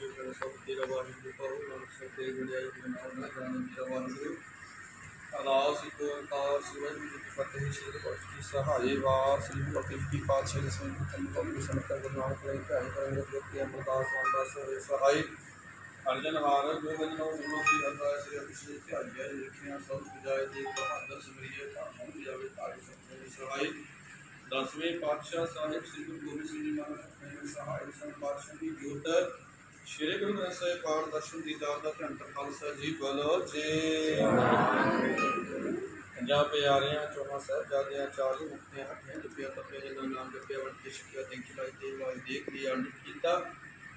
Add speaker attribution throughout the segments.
Speaker 1: ਜੋ ਕਰ ਸਭ ਤੇਰਾ ਵਾਹਿਗੁਰੂ ਕਹੋ ਨਾਨਕ ਸਭ ਤੇ ਗੁੜਾਈ ਦੇ ਨਾਲ ਨਾ ਜਾਣੇ ਤੇਰਾ ਵਾਹਿਗੁਰੂ ਅਲਾਸ ਇੱਕ ਓੰਕਾਰ ਸਿਵਨ ਜੀ ਕੀ ਫਤਿਹ ਸ਼੍ਰੀ ਗੁਰੂ ਕੀ ਸਹਾਈ ਵਾਰ ਸ੍ਰੀ ਗੁਰੂ ਅਕੀ ਕੀ ਪਾਤਸ਼ਾਹ ਦੇ ਸੰਤ ਤਨ ਕੋ ਸੰਤ ਗੁਰੂ ਨਾਨਕ ਲੈ ਕੇ ਆਏ ਕਰੇ ਸ੍ਰੀ ਤੇ ਤਾਂ ਗੁਰੂ ਗ੍ਰੰਥ ਸਾਹਿਬ ਪਾਠ ਦਰਸ਼ਨ ਦੀਦਾਰ ਦਾ ਘੰਟਾ ਖਾਲਸਾ ਜੀ ਬੋਲੋ ਜੀ ਪੰਜਾਬ ਪਿਆਰਿਆਂ ਚੋਹਾਂ ਸਾਹਿਬ ਜਾਦਿਆਂ ਚਾਲੀ ਮੁਕਤਿਆਂ ਹੱਥਿਆਂ ਜਪਿਆ ਤਪਿਆ ਜਿਨ੍ਹਾਂ ਨਾਮ ਜਪਿਆ ਵਰਤੇ ਸ਼ਿਕਿਆ ਤੇ ਖਿਲਾਈ ਤੇ ਵਾਈ ਦੇਖ ਲਿਆ ਅਨੁ ਕੀਤਾ।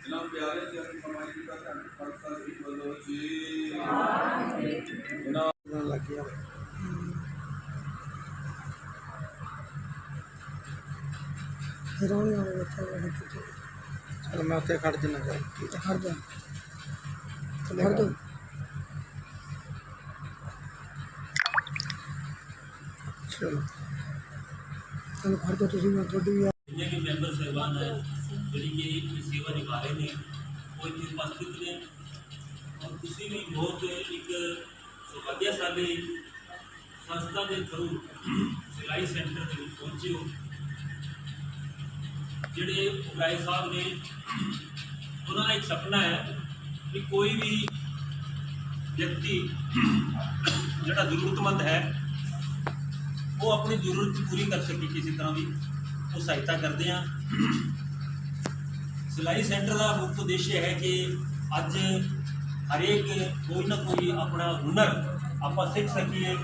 Speaker 1: ਜਿਨ੍ਹਾਂ ਪਿਆਰੇ ਜੀ ਅਸੀਂ ਸਮਾਜ ਜੀ ਦਾ ਘੰਟਾ ਖਾਲਸਾ ਜੀ ਬੋਲੋ ਜੀ। ਨਾਲ ਲੱਗਿਆ
Speaker 2: ਰੋਣ ਨਾਲ ਬੈਠਾ ਹੋਇਆ ਕਿਤੇ
Speaker 1: ਚਲ ਮੈਂ ਉੱਥੇ ਖੜ ਜਨਾ ਜਾ
Speaker 2: ਤੇ ਹਟ ਜਾ ਤੇ ਹਟ ਜਾ
Speaker 1: ਚਲੋ
Speaker 2: ਚਲੋ ਹਟ ਜਾ ਤੁਸੀਂ ਮੈਂ ਤੁਹਾਡੀ ਵੀ
Speaker 3: जितने भी मेंबर साहबान हैं ਜਿਹੜੀ ਕਿ ਇਹ ਸੇਵਾ ਨਿਭਾ ਰਹੇ ਨੇ ਉਹ ਇੱਥੇ ਉਪਸਥਿਤ ਨੇ ਔਰ ਤੁਸੀਂ ਵੀ ਬਹੁਤ ਇੱਕ ਸੁਭਾਗਿਆਸ਼ਾਲੀ ਸੰਸਥਾ ਦੇ ਥਰੂ ਸਿਲਾਈ ਸੈਂਟਰ ਦੇ ਵਿੱਚ ਪਹੁੰਚੇ ਹੋ ਜਿਹੜੇ ਉਗਾਈ ਸਾਹਿਬ ਨੇ ਉਹਨਾਂ ਦਾ ਇੱਕ ਸੁਪਨਾ ਹੈ ਕਿ ਕੋਈ ਵੀ ਵਿਅਕਤੀ ਜਿਹੜਾ ਜ਼ਰੂਰਤਮੰਦ ਹੈ, ਉਹ ਆਪਣੀ ਜ਼ਰੂਰਤ ਪੂਰੀ ਕਰ ਸਕੇ ਕਿਸੇ ਤਰ੍ਹਾਂ ਦੀ। ਉਹ ਸਹਾਇਤਾ ਕਰਦੇ ਆ। ਸਿਲਾਈ ਸੈਂਟਰ ਦਾ ਮੁੱਖ ਉਦੇਸ਼ ਹੈ ਕਿ ਅੱਜ ਹਰੇਕ ਕੋਈ ਨਾ ਕੋਈ ਆਪਣਾ ਹੁਨਰ ਆਪਾਂ ਸਿੱਖ ਸਕੀਏ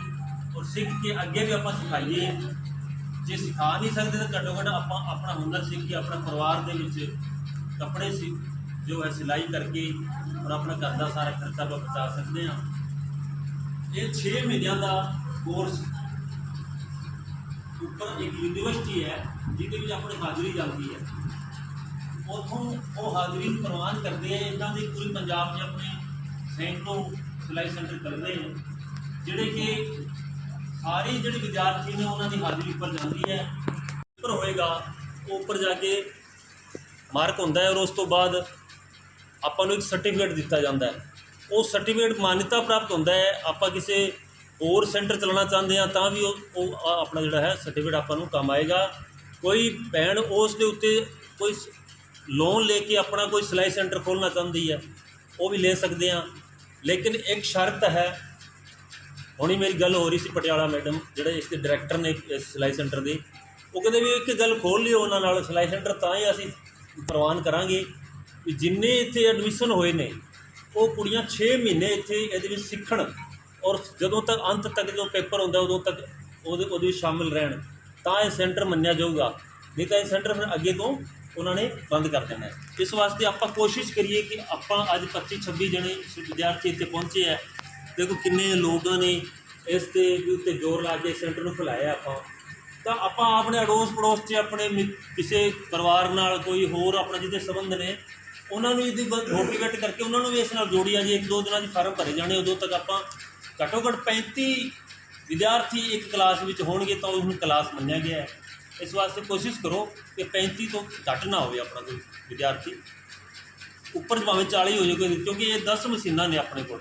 Speaker 3: ਔਰ ਸਿੱਖ ਕੇ ਅੱਗੇ ਵੀ ਆਪਾਂ ਸਿਖਾਈਏ। ਜੇ ਸਿਖਾ ਨਹੀਂ ਸਕਦੇ ਤਾਂ ਘੱਟੋ ਘੱਟ ਆਪਾਂ ਆਪਣਾ ਹੁਨਰ ਸਿੱਖ ਕੇ ਆਪਣਾ ਪਰਿਵਾਰ ਦੇ ਵਿੱਚ ਕੱਪੜੇ ਸੀ, ਜੋ ਹੈ ਸਿਲਾਈ ਕਰਕੇ ਔਰ ਆਪਣਾ ਘਰ ਦਾ ਸਾਰਾ ਖਰਚਾ ਆਪਾਂ ਬਚਾ ਸਕਦੇ ਹਾਂ। ਇਹ 6 ਮਹੀਨਿਆਂ ਦਾ ਕੋਰਸ ਉੱਪਰ ਇੱਕ ਯੂਨੀਵਰਸਿਟੀ ਹੈ, ਜਿਹਦੇ ਵਿੱਚ ਆਪਣੀ ਹਾਜ਼ਰੀ ਜਾਂਦੀ ਹੈ। ਉਥੋਂ ਉਹ ਹਾਜ਼ਰੀ ਨੂੰ ਪ੍ਰਵਾਨ ਕਰਦੇ ਆ ਇਦਾਂ ਦੇ ਪੂਰੇ ਪੰਜਾਬ 'ਚ ਆਪਣੇ ਸੈਂਕੜੋ ਸਿਲਾਈ ਸੈਂਟਰ ਕਰਦੇ ਆ, ਜਿਹੜੇ ਕਿ ਸਾਰੇ ਜਿਹੜੇ ਵਿਦਿਆਰਥੀ ਨੇ ਉਹਨਾਂ ਦੀ ਹਾਜ਼ਰੀ ਉੱਪਰ ਜਾਂਦੀ ਹੈ। ਉੱਪਰ ਹੋਏਗਾ, ਉਹ ਉੱਪਰ ਜਾ ਕੇ ਮਾਰਕ ਹੁੰਦਾ ਹੈ ਔਰ ਉਸ ਤੋਂ ਬਾਅਦ ਆਪਾਂ ਨੂੰ ਇੱਕ ਸਰਟੀਫਿਕੇਟ ਦਿੱਤਾ ਜਾਂਦਾ ਹੈ। ਉਹ ਸਰਟੀਫਿਕੇਟ ਮਾਨਤਾ ਪ੍ਰਾਪਤ ਹੁੰਦਾ ਹੈ, ਆਪਾਂ ਕਿਸੇ ਹੋਰ ਸੈਂਟਰ ਚਲਾਉਣਾ ਚਾਹੁੰਦੇ ਆ ਤਾਂ ਵੀ ਉਹ ਆਪਣਾ ਜਿਹੜਾ ਹੈ ਸਰਟੀਫਿਕੇਟ ਆਪਾਂ ਨੂੰ ਕੰਮ ਆਏਗਾ। ਕੋਈ ਭੈਣ ਉਸ ਦੇ ਉੱਤੇ ਕੋਈ ਲੋਨ ਲੈ ਕੇ ਆਪਣਾ ਕੋਈ ਸਿਲਾਈ ਸੈਂਟਰ ਖੋਲ੍ਹਣਾ ਚਾਹੁੰਦੀ ਹੈ, ਉਹ ਵੀ ਲੈ ਸਕਦੇ ਆ ਲੇਕਿਨ ਇੱਕ ਸ਼ਰਤ ਹੈ ਹੁਣੀ ਮੇਰੀ ਗੱਲ ਹੋ ਰਹੀ ਸੀ ਪਟਿਆਲਾ ਮੈਡਮ, ਜਿਹੜੇ ਇਸ ਦੇ ਡਾਇਰੈਕਟਰ ਨੇ ਇਸ ਸਿਲਾਈ ਸੈਂਟਰ ਦੇ, ਉਹ ਕਹਿੰਦੇ ਵੀ ਇੱਕ ਗੱਲ ਖੋਲ੍ਹ ਲਿਓ ਉਹਨਾਂ ਨਾਲ, ਸਿਲਾਈ ਸੈਂਟਰ ਤਾਂ ਹੀ ਅਸੀਂ ਪ੍ਰਵਾਨ ਕਰਾਂਗੇ ਵੀ ਜਿੰਨੇ ਇੱਥੇ ਐਡਮਿਸ਼ਨ ਹੋਏ ਨੇ, ਉਹ ਕੁੜੀਆਂ 6 ਮਹੀਨੇ ਇੱਥੇ ਇਹਦੇ ਵਿੱਚ ਸਿੱਖਣ ਔਰ ਜਦੋਂ ਤੱਕ ਅੰਤ ਤੱਕ ਜੋ ਪੇਪਰ ਹੁੰਦਾ ਉਦੋਂ ਤੱਕ ਉਹਦੇ ਉਹਦੇ ਵਿੱਚ ਸ਼ਾਮਿਲ ਰਹਿਣ, ਤਾਂ ਇਹ ਸੈਂਟਰ ਮੰਨਿਆ ਜਾਊਗਾ। ਨਹੀਂ ਤਾਂ ਇਹ ਸੈਂਟਰ ਫਿਰ ਅੱਗੇ ਤੋਂ ਉਹਨਾਂ ਨੇ ਬੰਦ ਕਰ ਦੇਣਾ ਹੈ। ਇਸ ਵਾਸਤੇ ਆਪਾਂ ਕੋਸ਼ਿਸ਼ ਕਰੀਏ ਕਿ ਆਪਾਂ ਅੱਜ 25 26 ਜਣੇ ਵਿਦਿਆਰਥੀ ਇੱਥੇ ਪਹੁੰਚੇ ਹੈ। ਦੇਖੋ ਕਿੰਨੇ ਲੋਕਾਂ ਨੇ ਇਸ 'ਤੇ ਵੀ ਉੱਤੇ ਜ਼ੋਰ ਲਾ ਕੇ ਸੈਂਟਰ ਨੂੰ ਖੁਲਾਇਆ ਆਪਾਂ। ਤਾਂ ਆਪਾਂ ਆਪਣੇ ਅੜੋਸ ਪੜੋਸ 'ਚ ਆਪਣੇ ਕਿਸੇ ਪਰਿਵਾਰ ਨਾਲ ਕੋਈ ਹੋਰ ਆਪਣਾ ਜਿਹਦੇ ਸੰਬੰਧ ਨੇ, ਉਹਨਾਂ ਨੂੰ ਇਹਦੀ ਮੋਟੀਵੇਟ ਕਰਕੇ ਉਹਨਾਂ ਨੂੰ ਵੀ ਇਸ ਨਾਲ ਜੋੜੀਆ ਜੇ ਇੱਕ ਦੋ ਦਿਨਾਂ 'ਚ ਫਾਰਮ ਭਰੇ ਜਾਣੇ, ਉਦੋਂ ਤੱਕ ਆਪਾਂ ਘੱਟੋ ਘੱਟ 35 ਵਿਦਿਆਰਥੀ ਇੱਕ ਕਲਾਸ ਵਿੱਚ ਹੋਣਗੇ ਤਾਂ ਉਹਨੂੰ ਕਲਾਸ ਮੰਨਿਆ ਗਿਆ ਹੈ। ਇਸ ਵਾਸਤੇ ਕੋਸ਼ਿਸ਼ ਕਰੋ ਕਿ 35 ਤੋਂ ਘੱਟ ਨਾ ਹੋਵੇ ਆਪਣਾ ਕੋਈ ਵਿਦਿਆਰਥੀ। ਉੱਪਰ ਭਾਵੇਂ 40 ਹੋ ਜਾਵੇ ਕਿਉਂਕਿ ਇਹ 10 ਮਸ਼ੀਨਾਂ ਨੇ ਆਪਣੇ ਕੋਲ।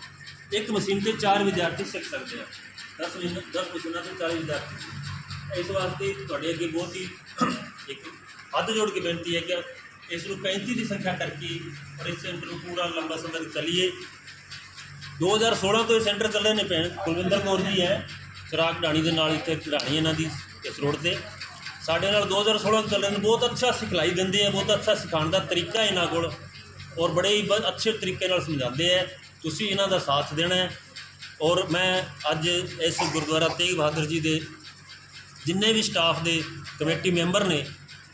Speaker 3: ਇੱਕ ਮਸ਼ੀਨ ਤੇ ਚਾਰ ਵਿਦਿਆਰਥੀ ਸਿੱਖ ਸਕਦੇ ਆ। 10 ਮਸ਼ੀਨਾਂ 10 ਮਸ਼ੀਨਾਂ ਤੇ 40 ਵਿਦਿਆਰਥੀ। ਇਸ ਵਾਸਤੇ ਤੁਹਾਡੇ ਅੱਗੇ ਬਹੁਤ ਹੀ ਇੱਕ ਹੱਥ ਜੋੜ ਕੇ ਬੇਨਤੀ ਹੈ ਕਿ ਇਸ ਨੂੰ 35 ਦੀ ਸੰਖਿਆ ਕਰਕੇ ਔਰ ਇਸ ਸੈਂਟਰ ਨੂੰ ਪੂਰਾ ਲੰਬਾ ਸਮਾਂ ਤੱਕ ਚੱਲੀਏ। 2016 ਤੋਂ ਇਹ ਸੈਂਟਰ ਚੱਲ ਰਹੇ ਨੇ ਭੈਣ, ਕੁਲਵਿੰਦਰ ਕੌਰ ਜੀ ਹੈ। ਚਿਰਾਗ ਢਾਣੀ ਦੇ ਨਾਲ ਇੱਥੇ ਢਾਣੀ ਇਹਨਾਂ ਦੀ ਇਸ ਰੋਡ ਤੇ। ਸਾਡੇ ਨਾਲ 2016 ਤੋਂ ਚੱਲ ਰਹੇ ਨੇ, ਬਹੁਤ ਅੱਛਾ ਸਿਖਲਾਈ ਦਿੰਦੇ ਆ, ਬਹੁਤ ਅੱਛਾ ਸਿਖਾਉਣ ਦਾ ਤਰੀਕਾ ਇਹਨਾਂ ਕੋਲ ਔਰ ਬੜੇ ਹੀ ਬ- ਅੱਛੇ ਤਰੀਕੇ ਨਾਲ ਸਮਝਾਉਂਦੇ ਆ। ਤੁਸੀਂ ਇਹਨਾਂ ਦਾ ਸਾਥ ਦੇਣਾ ਹੈ। ਔਰ ਮੈਂ ਅੱਜ ਇਸ ਗੁਰਦੁਆਰਾ ਤੇਗ ਬਹਾਦਰ ਜੀ ਦੇ ਜਿੰਨੇ ਵੀ ਸਟਾਫ ਦੇ ਕਮੇਟੀ ਮੈਂਬਰ ਨੇ,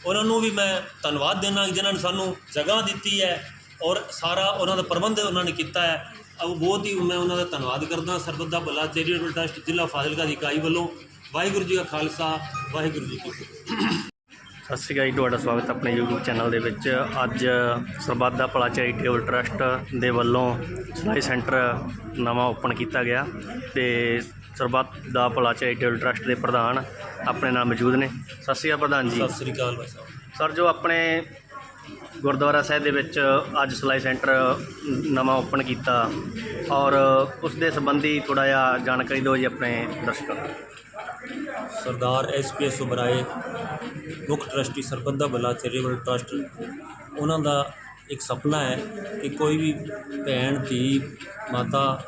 Speaker 3: ਉਹਨਾਂ ਨੂੰ ਵੀ ਮੈਂ ਧੰਨਵਾਦ ਦੇਣਾ ਜਿਨ੍ਹਾਂ ਨੇ ਸਾਨੂੰ ਜਗ੍ਹਾ ਦਿੱਤੀ ਹੈ ਔਰ ਸਾਰਾ ਉਹਨਾਂ ਦਾ ਪ੍ਰਬੰਧ ਉਹਨਾਂ ਨੇ ਕੀਤਾ ਹੈ। ਉਹ ਬਹੁਤ ਹੀ ਮੈਂ ਉਹਨਾਂ ਦਾ ਧੰਨਵਾਦ ਕਰਦਾ ਸਰਬੱਤ ਦਾ ਭਲਾ ਚੈਰੀਟੇਬਲ ਟਰਸਟ ਜ਼ਿਲ੍ਹਾ ਫਾਜ਼ਿਲਕਾ ਦੀ ਇਕਾਈ ਵੱਲੋਂ। ਵਾਹਿਗੁਰੂ ਜੀ ਕਾ ਖਾਲਸਾ, ਵਾਹਿਗੁਰੂ ਜੀ ਕੀ ਫਤਿਹ।
Speaker 4: ਸਤਿ ਸ਼੍ਰੀ ਅਕਾਲ ਜੀ ਤੁਹਾਡਾ ਸਵਾਗਤ ਹੈ ਆਪਣੇ YouTube ਚੈਨਲ ਦੇ ਵਿੱਚ। ਅੱਜ ਸਰਬੱਤ ਦਾ ਭਲਾ ਚੈਰੀਟੇਬਲ ਟਰਸਟ ਦੇ ਵੱਲੋਂ ਸਿਲਾਈ ਸੈਂਟਰ ਨਵਾਂ ਓਪਨ ਕੀਤਾ ਗਿਆ ਤੇ ਸਰਬੱਤ ਦਾ ਭਲਾ ਚੈਰੀਟੇਬਲ ਟਰਸਟ ਦੇ ਪ੍ਰਧਾਨ ਆਪਣੇ ਨਾਲ ਮੌਜੂਦ ਨੇ। ਸਤਿ ਸ਼੍ਰੀ ਅਕਾਲ ਪ੍ਰਧਾਨ ਜੀ।
Speaker 3: ਸਤਿ ਸ੍ਰੀ ਅਕਾਲ ਭਾਈ ਸਾਹਿਬ।
Speaker 4: ਸਰ ਜੋ ਆਪਣੇ ਗੁਰਦੁਆਰਾ ਸਾਹਿਬ ਦੇ ਵਿੱਚ ਅੱਜ ਸਿਲਾਈ ਸੈਂਟਰ ਨਵਾਂ ਓਪਨ ਕੀਤਾ ਔਰ ਉਸ ਦੇ ਸੰਬੰਧੀ ਥੋੜਾ ਜਿਹਾ ਜਾਣਕਾਰੀ ਦਿਓ ਜੀ ਆਪਣੇ ਦਰਸ਼ਕਾਂ ਨੂੰ
Speaker 3: ਸਰਦਾਰ ਐਸਪੀਐਸ ਸੁਬਰਾਏ ਮੁੱਖ trustee Sarbat Bhala charitable trust, ਉਹਨਾਂ ਦਾ ਇੱਕ ਸੁਪਨਾ ਹੈ ਕਿ ਕੋਈ ਵੀ ਭੈਣ, ਧੀ, ਮਾਤਾ,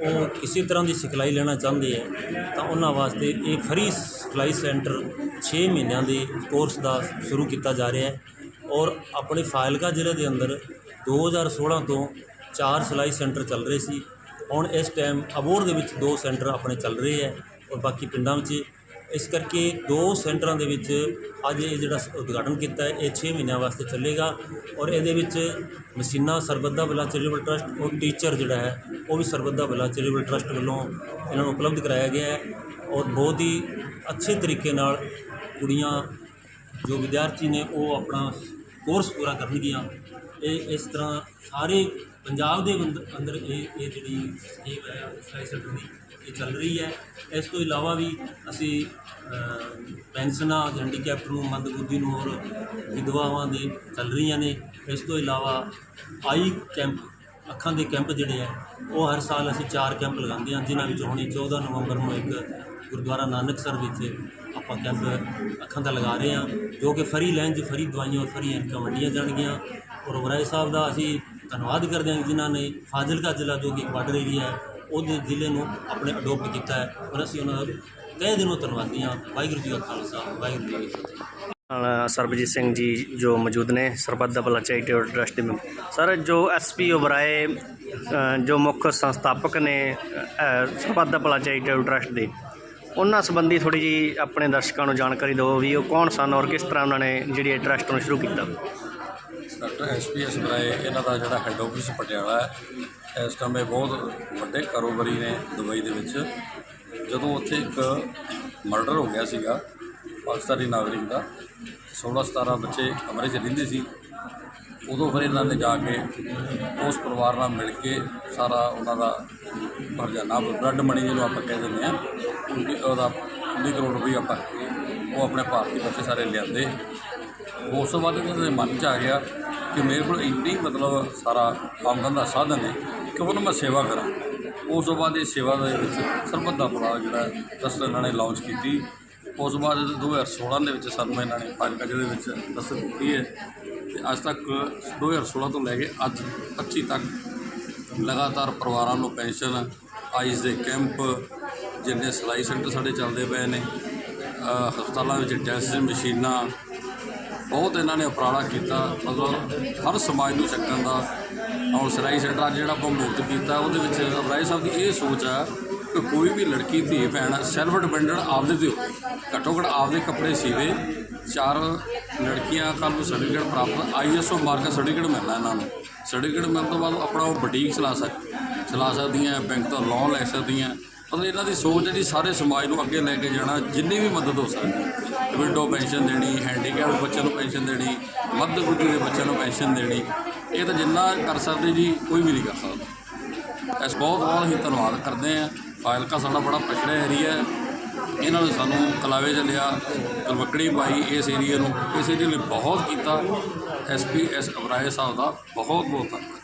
Speaker 3: ਉਹ ਕਿਸੇ ਤਰ੍ਹਾਂ ਦੀ ਸਿਖਲਾਈ ਲੈਣਾ ਚਾਹੁੰਦੇ ਹੈ, ਤਾਂ ਉਹਨਾਂ ਵਾਸਤੇ ਇਹ ਫਰੀ ਸਿਖਲਾਈ ਸੈਂਟਰ 6 ਮਹੀਨਿਆਂ ਦੇ ਕੋਰਸ ਦਾ ਸ਼ੁਰੂ ਕੀਤਾ ਜਾ ਰਿਹਾ ਹੈ ਔਰ ਆਪਣੇ ਫਾਜ਼ਿਲਕਾ ਜ਼ਿਲ੍ਹੇ ਦੇ ਅੰਦਰ 2016 ਤੋਂ ਚਾਰ ਸਿਲਾਈ ਸੈਂਟਰ ਚੱਲ ਰਹੇ ਸੀ, ਹੁਣ ਇਸ ਟਾਈਮ ਅਬੋਹਰ ਦੇ ਵਿੱਚ ਦੋ ਸੈਂਟਰ ਆਪਣੇ ਚੱਲ ਰਹੇ ਹੈ। ਬਾਕੀ ਪਿੰਡਾਂ ਵਿੱਚ ਇਸ ਕਰਕੇ ਦੋ ਸੈਂਟਰਾਂ ਦੇ ਵਿੱਚ ਅੱਜ ਇਹ ਜਿਹੜਾ ਉਦਘਾਟਨ ਕੀਤਾ ਹੈ, ਇਹ 6 ਮਹੀਨਿਆਂ ਵਾਸਤੇ ਚੱਲੇਗਾ। ਔਰ ਇਹਦੇ ਵਿੱਚ ਮਸੀਨਾ ਸਰਬੱਦਾ ਬਲਾ ਚੈਰੀਟੇਬਲ ਟਰਸਟ ਔਰ ਟੀਚਰ ਜਿਹੜਾ ਹੈ, ਉਹ ਵੀ ਸਰਬੱਦਾ ਬਲਾ ਚੈਰੀਟੇਬਲ ਟਰਸਟ ਵੱਲੋਂ ਇਹਨਾਂ ਨੂੰ ਉਪਲਬਧ ਕਰਾਇਆ ਗਿਆ ਹੈ। ਔਰ ਬਹੁਤ ਹੀ ਅੱਛੇ ਤਰੀਕੇ ਨਾਲ ਕੁੜੀਆਂ, ਜੋ ਵਿਦਿਆਰਥੀ ਨੇ ਉਹ ਆਪਣਾ ਕੋਰਸ ਪੂਰਾ ਕਰਨਗੀਆਂ। ਇਹ ਇਸ ਤਰ੍ਹਾਂ ਸਾਰੇ ਪੰਜਾਬ ਦੇ ਅੰਦ- ਅੰਦਰ ਇਹ ਇਹ ਜਿਹੜੀ ਸਕੀਮ ਹੈ ਸਿਲਾਈ ਸੈਂਟਰ ਦੀ ਇਹ ਚੱਲ ਰਹੀ ਹੈ। ਇਸ ਤੋਂ ਇਲਾਵਾ ਵੀ ਅਸੀਂ ਪੈਨਸ਼ਨਾਂ ਹੈਂਡੀਕੈਪਟ ਨੂੰ, ਮੰਦਬੁੱਧੀ ਨੂੰ ਔਰ ਵਿਧਵਾਵਾਂ ਦੇ ਚੱਲ ਰਹੀਆਂ ਨੇ। ਇਸ ਤੋਂ ਇਲਾਵਾ ਆਈ ਕੈਂਪ, ਅੱਖਾਂ ਦੇ ਕੈਂਪ ਜਿਹੜੇ ਆ ਉਹ ਹਰ ਸਾਲ ਅਸੀਂ ਚਾਰ ਕੈਂਪ ਲਗਾਉਂਦੇ ਹਾਂ, ਜਿਨ੍ਹਾਂ ਵਿੱਚ ਹੁਣੇ 14 ਨਵੰਬਰ ਨੂੰ ਇੱਕ ਗੁਰਦੁਆਰਾ ਨਾਨਕਸਰ ਵਿੱਚ ਆਪਾਂ ਕੈਂਪ ਅੱਖਾਂ ਦਾ ਲਗਾ ਰਹੇ ਹਾਂ, ਜੋ ਕਿ ਫਰੀ ਲੈਂਜ ਫਰੀ ਦਵਾਈਆਂ ਔਰ ਫਰੀ ਐਨਕਾਂ ਵੰਡੀਆਂ ਜਾਣਗੀਆਂ। ਔਰ ਉਬਰਾਏ ਸਾਹਿਬ ਦਾ ਅਸੀਂ ਧੰਨਵਾਦ ਕਰਦੇ ਹਾਂ ਜਿਨ੍ਹਾਂ ਨੇ ਫਾਜ਼ਿਲਕਾ ਜ਼ਿਲ੍ਹਾ ਜੋ ਕਿ ਬਾਰਡਰ ਏਰੀਆ ਹੈ ਉਹਦੇ ਜ਼ਿਲ੍ਹੇ ਨੂੰ ਆਪਣੇ ਅਡੋਪਟ ਕੀਤਾ ਹੈ ਔਰ ਅਸੀਂ ਉਹਨਾਂ ਦਾ ਤਹਿ ਦਿਲੋਂ ਧੰਨਵਾਦੀ ਹਾਂ। ਵਾਹਿਗੁਰੂ ਜੀ ਕਾ ਖਾਲਸਾ ਵਾਹਿਗੁਰੂ ਜੀ ਕੀ ਫਤਿਹ।
Speaker 4: ਨਾਲ ਸਰਬਜੀਤ ਸਿੰਘ ਜੀ ਜੋ ਮੌਜੂਦ ਨੇ ਸਰਬੱਤ ਭਲਾ ਚੈਰੀਟੇਬਲ ਟਰਸਟ ਦੇ ਸਰ ਜੋ ਐਸਪੀ ਉਬਰਾਏ ਅ, ਜੋ ਮੁੱਖ ਸੰਸਥਾਪਕ ਨੇ ਅ, ਸਰਬੱਤ ਭਲਾ ਚੈਰੀਟੇਬਲ ਟਰਸਟ ਦੇ ਉਹਨਾਂ ਸੰਬੰਧੀ ਥੋੜੀ ਜੀ ਆਪਣੇ ਦਰਸ਼ਕਾਂ ਨੂੰ ਜਾਣਕਾਰੀ ਦਿਓ ਵੀ ਉਹ ਕੌਣ ਸਨ ਔਰ ਕਿਸ ਤਰ੍ਹਾਂ ਉਹਨਾਂ ਨੇ ਜਿਹੜੀ ਇਹ ਟਰਸਟ ਨੂੰ ਸ਼ੁਰੂ ਕੀਤਾ।
Speaker 5: ਡਾਕਟਰ ਐਸਪੀਐਸ ਬਰਾਏ, ਇਹਨਾਂ ਦਾ ਜਿਹੜਾ ਹੈੱਡ ਆਫਿਸ ਪਟਿਆਲਾ ਹੈ, ਇਸ ਟਾਈਮ ਇਹ ਬਹੁਤ ਵੱਡੇ ਕਾਰੋਬਾਰੀ ਨੇ ਦੁਬਈ ਦੇ ਵਿੱਚ। ਜਦੋਂ ਉੱਥੇ ਇੱਕ ਮਰਡਰ ਹੋ ਗਿਆ ਸੀਗਾ, ਪਾਕਿਸਤਾਨੀ ਨਾਗਰਿਕ ਦਾ 16 17 ਬੱਚੇ ਕਮਰੇ 'ਚ ਰਹਿੰਦੇ ਸੀ, ਉਦੋਂ ਫਿਰ ਇਹਨਾਂ ਨੇ ਜਾ ਕੇ ਉਸ ਪਰਿਵਾਰ ਨਾਲ ਮਿਲ ਕੇ ਸਾਰਾ ਉਹਨਾਂ ਦਾ ਹਰਜਾਨਾ ਬਲੱਡ ਮਨੀ ਜਿਹਨੂੰ ਆਪਾਂ ਕਹਿ ਦਿੰਦੇ ਆ ਕਿਉਂਕਿ ਉਹਦਾ 19 ਕਰੋੜ ਰੁਪਈਆ ਭਰ ਕੇ ਉਹ ਆਪਣੇ ਭਾਰਤੀ ਬੱਚੇ ਸਾਰੇ ਲਿਆਂਦੇ। ਉਸ ਤੋਂ ਬਾਅਦ ਇਹਨਾਂ ਦੇ ਮਨ 'ਚ ਆ ਗਿਆ ਕਿ ਮੇਰੇ ਕੋਲ ਇੰਨੀ ਮਤਲਬ ਸਾਰਾ ਆਮਦਨ ਦਾ ਸਾਧਨ ਹੈ ਕਿ ਉਹਨੂੰ ਮੈਂ ਸੇਵਾ ਕਰਾਂ। ਉਸ ਤੋਂ ਬਾਅਦ ਇਹ ਸੇਵਾ ਦੇ ਵਿੱਚ ਸਰਬੱਤ ਦਾ ਭਲਾ ਜਿਹੜਾ ਦਸਤ ਇਹਨਾਂ ਨੇ ਲਾਂਚ ਕੀਤੀ। ਉਸ ਤੋਂ ਬਾਅਦ 2016 ਦੇ ਵਿੱਚ ਸਾਨੂੰ ਇਹਨਾਂ ਨੇ ਪੰਜ ਕੱਜ ਦੇ ਵਿੱਚ ਦਸਤ ਦਿੱਤੀ ਹੈ ਤੇ ਅੱਜ ਤੱਕ 2016 ਤੋਂ ਲੈ ਕੇ ਅੱਜ 25 ਤੱਕ ਲਗਾਤਾਰ ਪਰਿਵਾਰਾਂ ਨੂੰ ਪੈਨਸ਼ਨ ਆਈਸ ਦੇ ਕੈਂਪ, ਜਿੰਨੇ ਸਿਲਾਈ ਸੈਂਟਰ ਸਾਡੇ ਚੱਲਦੇ ਪਏ ਨੇ ਹਸਪਤਾਲਾਂ ਵਿੱਚ ਟੈਸਟ ਮਸ਼ੀਨਾਂ ਬਹੁਤ ਇਹਨਾਂ ਨੇ ਉਪਰਾਲਾ ਕੀਤਾ। ਮਤਲਬ ਹਰ ਸਮਾਜ ਨੂੰ ਚੱਕਣ ਦਾ। ਹੁਣ ਸਿਲਾਈ ਸੈਂਟਰ ਅੱਜ ਜਿਹੜਾ ਆਪਾਂ ਮੁਕਤ ਕੀਤਾ, ਉਹਦੇ ਵਿੱਚ ਅਬਰਾਏ ਸਾਹਿਬ ਦੀ ਇਹ ਸੋਚ ਆ ਕਿ ਕੋਈ ਵੀ ਲੜਕੀ, ਧੀ, ਭੈਣ ਸੈਲਫ ਡਿਪੈਂਡੈਂਟ ਆਪਦੇ ਤੇ ਹੋਵੇ। ਘੱਟੋ ਘੱਟ ਆਪਦੇ ਕੱਪੜੇ ਸੀਵੇ। ਚਾਰ ਲੜਕੀਆਂ ਕੱਲ੍ਹ ਨੂੰ ਸਰਟੀਫਿਕੇਟ ਪ੍ਰਾਪਤ, ਆਈਐਸਓ ਮਾਰਕਾ ਸਰਟੀਫਿਕੇਟ ਮਿਲਣਾ ਇਹਨਾਂ ਨੂੰ। ਸਰਟੀਫਿਕੇਟ ਮਿਲਣ ਤੋਂ ਬਾਅਦ ਆਪਣਾ ਉਹ ਬੁਟੀਕ ਚਲਾ ਸਕ, ਚਲਾ ਸਕਦੀਆਂ, ਬੈਂਕ ਤੋਂ ਲੋਨ ਲੈ ਸਕਦੀਆਂ। ਮਤਲਬ ਇਹਨਾਂ ਦੀ ਸੋਚ ਹੈ ਜੀ ਸਾਰੇ ਸਮਾਜ ਨੂੰ ਅੱਗੇ ਲੈ ਕੇ ਜਾਣਾ, ਜਿੰਨੀ ਵੀ ਮਦਦ ਹੋ ਸਕਦੀ। ਹੈ ਵਿਡੋ ਪੈਨਸ਼ਨ ਦੇਣੀ ਹੈਂਡੀਕੈਪ ਬੱਚਿਆਂ ਨੂੰ ਪੈਨਸ਼ਨ ਦੇਣੀ, ਮੱਧ ਬੁੱਧੀ ਦੇ ਬੱਚਿਆਂ ਨੂੰ ਪੈਨਸ਼ਨ ਦੇਣੀ, ਇਹ ਤਾਂ ਜਿੰਨਾ ਕਰ ਸਕਦੇ ਜੀ, ਕੋਈ ਵੀ ਨਹੀਂ ਕਰ ਸਕਦਾ। ਇਸ ਬਹੁਤ ਬਹੁਤ ਹੀ ਧੰਨਵਾਦ ਕਰਦੇ ਆ ਫਾਇਲਕਾ ਸਾਡਾ ਬੜਾ ਪਛੜਿਆ ਏਰੀਆ ਹੈ। ਇਹਨਾਂ ਨੇ ਸਾਨੂੰ ਕਲਾਵੇ ਚ ਲਿਆ, ਕਲਵਕੜੀ ਪਾਈ ਇਸ ਏਰੀਆ ਨੂੰ। ਇਸ ਏਰੀਏ ਲਈ ਬਹੁਤ ਕੀਤਾ। ਐਸਪੀ ਐਸ ਅਬਰਾਏ ਸਾਹਿਬ ਦਾ ਬਹੁਤ ਬਹੁਤ ਧੰਨਵਾਦ।